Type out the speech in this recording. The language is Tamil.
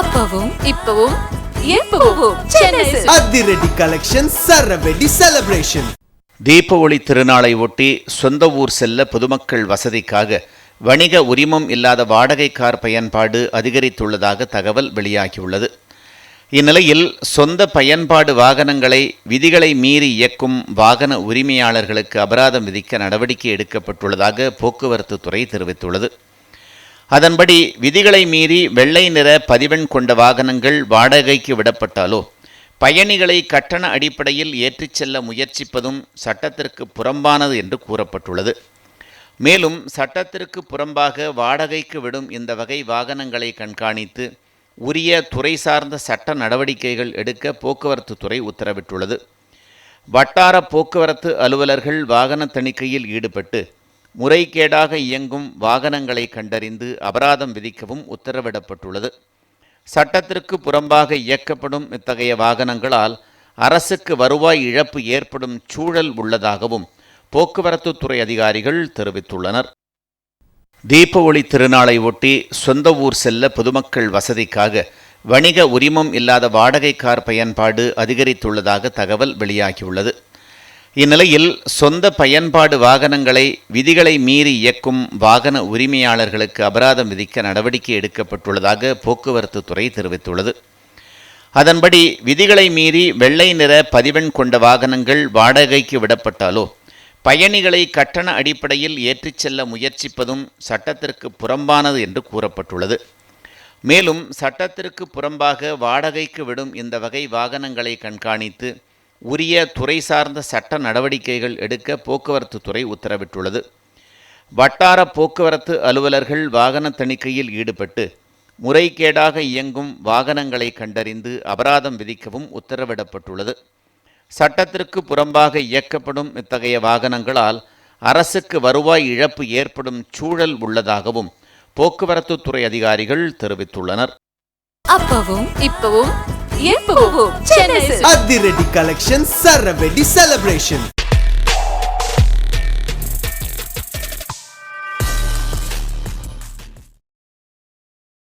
அப்பவும் இப்பவும் எப்பவும். அதிரடி கலெக்ஷன் சரவெடி செலிப்ரேஷன் தீபாவளி திருநாளை ஒட்டி சொந்த ஊர் செல்ல பொதுமக்கள் வசதிக்காக வணிக உரிமம் இல்லாத வாடகை கார் பயன்பாடு அதிகரித்துள்ளதாக தகவல் வெளியாகியுள்ளது. இந்நிலையில் சொந்த பயன்பாடு வாகனங்களை விதிகளை மீறி இயக்கும் வாகன உரிமையாளர்களுக்கு அபராதம் விதிக்க நடவடிக்கை எடுக்கப்பட்டுள்ளதாக போக்குவரத்து துறை தெரிவித்துள்ளது. அதன்படி விதிகளை மீறி வெள்ளை நிற பதிவெண் கொண்ட வாகனங்கள் வாடகைக்கு விடப்பட்டாலோ பயணிகளை கட்டண அடிப்படையில் ஏற்றிச் செல்ல முயற்சிப்பதும் சட்டத்திற்கு புறம்பானது என்று கூறப்பட்டுள்ளது. மேலும் சட்டத்திற்கு புறம்பாக வாடகைக்கு விடும் இந்த வகை வாகனங்களை கண்காணித்து உரிய துறை சார்ந்த சட்ட நடவடிக்கைகள் எடுக்க போக்குவரத்து துறை உத்தரவிட்டுள்ளது. வட்டார போக்குவரத்து அலுவலர்கள் வாகன தணிக்கையில் ஈடுபட்டு முறைகேடாக இயங்கும் வாகனங்களை கண்டறிந்து அபராதம் விதிக்கவும் உத்தரவிடப்பட்டுள்ளது. சட்டத்திற்கு புறம்பாக இயக்கப்படும் இத்தகைய வாகனங்களால் அரசுக்கு வருவாய் இழப்பு ஏற்படும் சூழல் உள்ளதாகவும் போக்குவரத்து துறை அதிகாரிகள் தெரிவித்துள்ளனர். தீபாவளி திருநாளை ஒட்டி சொந்த ஊர் செல்ல பொதுமக்கள் வசதிக்காக வணிக உரிமம் இல்லாத வாடகை கார் பயன்பாடு அதிகரித்துள்ளதாக தகவல் வெளியாகியுள்ளது. இந்நிலையில் சொந்த பயன்பாடு வாகனங்களை விதிகளை மீறி இயக்கும் வாகன உரிமையாளர்களுக்கு அபராதம் விதிக்க நடவடிக்கை எடுக்கப்பட்டுள்ளதாக போக்குவரத்து துறை தெரிவித்துள்ளது. அதன்படி விதிகளை மீறி வெள்ளை நிற பதிவெண் கொண்ட வாகனங்கள் வாடகைக்கு விடப்பட்டாலோ பயணிகளை கட்டண அடிப்படையில் ஏற்றிச் செல்ல முயற்சிப்பதும் சட்டத்திற்கு புறம்பானது என்று கூறப்பட்டுள்ளது. மேலும் சட்டத்திற்கு புறம்பாக வாடகைக்கு விடும் இந்த வகை வாகனங்களை கண்காணித்து உரிய துறை சார்ந்த சட்ட நடவடிக்கைகள் எடுக்க போக்குவரத்து துறை உத்தரவிட்டுள்ளது. வட்டார போக்குவரத்து அலுவலர்கள் வாகன தணிக்கையில் ஈடுபட்டு முறைகேடாக இயங்கும் வாகனங்களை கண்டறிந்து அபராதம் விதிக்கவும் உத்தரவிடப்பட்டுள்ளது. சட்டத்திற்கு புறம்பாக இயக்கப்படும் இத்தகைய வாகனங்களால் அரசுக்கு வருவாய் இழப்பு ஏற்படும் சூழல் உள்ளதாகவும் போக்குவரத்து துறை அதிகாரிகள் தெரிவித்துள்ளனர். அப்பவும் இப்பவும் எப்பவும் சென்னை. அதிரடி கலெக்ஷன் சரவெடி செலிப்ரேஷன்